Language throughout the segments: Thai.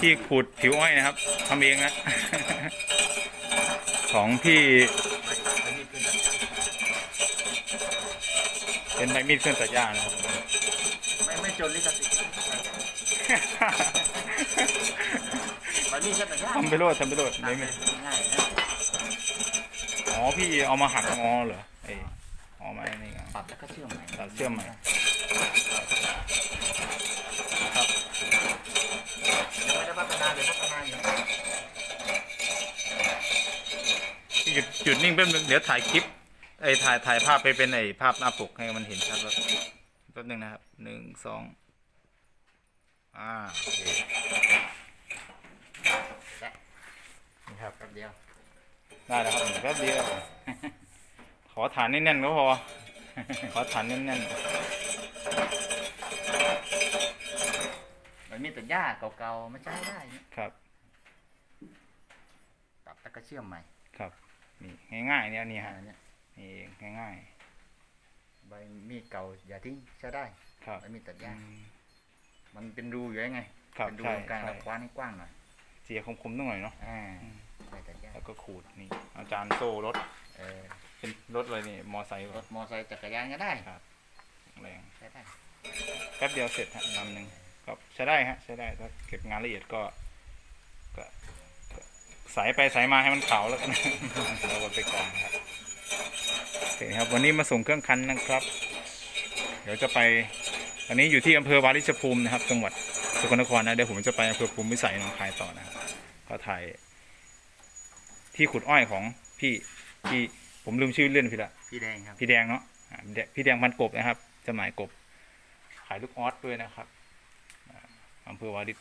ที่ขูดผิวอ้อยนะครับทำเองนะ ของพี่ไม่ไม่มีเครื่องตัดหญ้าเป็นใบมีดเครื่องตัดหญ้านะครับไม่ไม่จนลิขสิทธิ์มันมีเครื่องตัดหญ้าทำไปโลดทำไปโลดง่าไม่ยไม่ง่ายนะอ๋อพี่เอามาหักงอเหรอไออ๋อไม่นี่ไงตัดแล้วก็เชื่อมใหม่ตัดเชื่อมใหม่ ยังไม่ได้พัฒนาเดี๋ยวพัฒนาอยู่ พี่ หยุดหยุดนิ่งแป๊บนึงเดี๋ยวถ่ายคลิปไอยถ่ายถ่ายภาพไปเป็นไอภาพหน้าปกให้มันเห็นชัดแล้วแป๊บนึงนะครับหนึ่งสองอ่าโอเคนี่ครับแป๊บเดียวได้แล้วครับแป๊บเดียว ขอฐานแน่นๆก็พอ ขอฐานแน่นมันมีตัดหญ้าเก่าๆไม่ใช้ได้เนี่ยๆครับ ตัดแล้วก็เชื่อมใหม่ครับ นี่ง่ายๆเนี่ยนี่อ่าฮะเนี่ยนี่เองง่ายใบมีดเก่าอย่าทิ้งใช้ได้ๆครับ ใบมีดตัดหอืญ้ามมันเป็นรูอยู่ไงครับเป็นรูใช่ตรงกลางใช่เราคว้านให้กว้างหน่อยเสียคมๆต้องหน่อยเนาะอ่าอืมใบตัดหญ้าแล้วก็ขูดนี่ อาจารย์โซ่รถเออเป็นรถอะไรนี่มอไซค์รป่ะถมอไซค์จักรยานก็ได้แรงใช้ได้แป๊บเดียวเสร็จฮะลำหนึ่งก็ใช้ได้ฮะใช้ได้ถ้าเก็บงานละเอียดก็ ก็ก็ สายไปสายมาให้มันขาวแล้วกันเราก็ไปก่อนครับโอเคครับวันนี้มาส่งเครื่องคันนะครับ เดี๋ยวจะไปอันนี้อยู่ที่อำเภอวาริชภูมินะครับ จังหวัดสกลนครนะเดี๋ยวผมจะไปอำเภอภูมิวิสัยหนองคายต่อนะครับก็ถ่ายที่ขุดอ้อยของพี่พี่ผมลืมชื่อเล่นพี่ละพี่แดงครับพี่แดงเนาะอ่าพี่แดงพี่แดงพันกบนะครับจำหน่ายกบ ขายลูกออสด้วยนะครับอ่าอำเภอวาริศ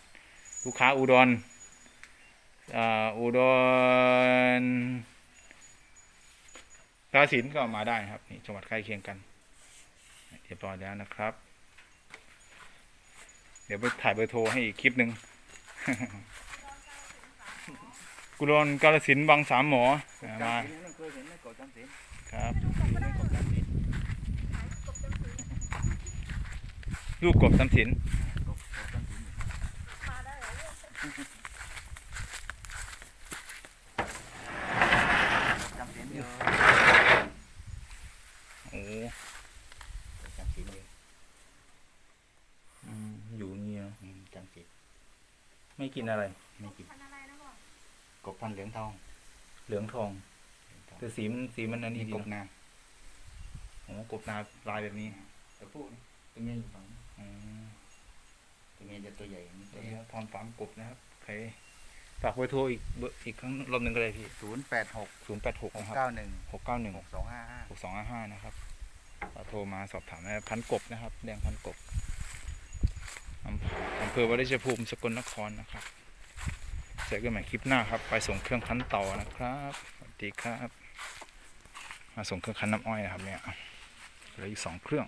ลูกค้าอุดร อุดรกาสินก็มาได้ครับนี่จังหวัดใกล้เคียงกันเรียบร้อยแล้วนะครับ เดี๋ยวไปถ่ายเบอร์โทรให้อีกคลิปหนึ่งกุรนกาลสินบางสามหมอมาคยเห็นไหมกดจำศีลครับจำศีลลูกกบตำสิน กดจำศีลจำศีลอยู่ โอ้ กดจำศีลอยู่ อืมอยู่เงี้ย อืมจำศีล ไม่กินอะไร ไม่กินพันอะไรนะบอกกบพันเหลืองทองเหลืองทอง เหลืองทองแต่สีมันสีมันอันนี้นี่ดีกบเนอะนาโอ้กบนาลายแบบนี้ตัวผู้นี่ตัวเมียอยู่ฝั่งนี้อืมตัวเมียจะตัวใหญ่นี่ตัวนี้ทอนฟาร์มกบนะครับโอเคฝากเบอร์โทรอีกเบอร์อีกครั้งรอบหนึ่งก็ได้พี่ศูนย์แปดหกศูนย์แปดหกหกนะครับเก้าหนึ่งหกเก้าหนึ่งหกสองห้าห้า หกสองห้าห้านะครับโทรมาสอบถามได้พันกบนะครับแดงพันกบ อำเภอำเภอวริชภูมิสกลนครนะครับเจอกันใหม่คลิปหน้าครับ ไปส่งเครื่องคั้นต่อนะครับสวัสดีครับ มาส่งเครื่องคั้นน้ำอ้อยนะครับเนี่ยเหลืออีกสองเครื่อง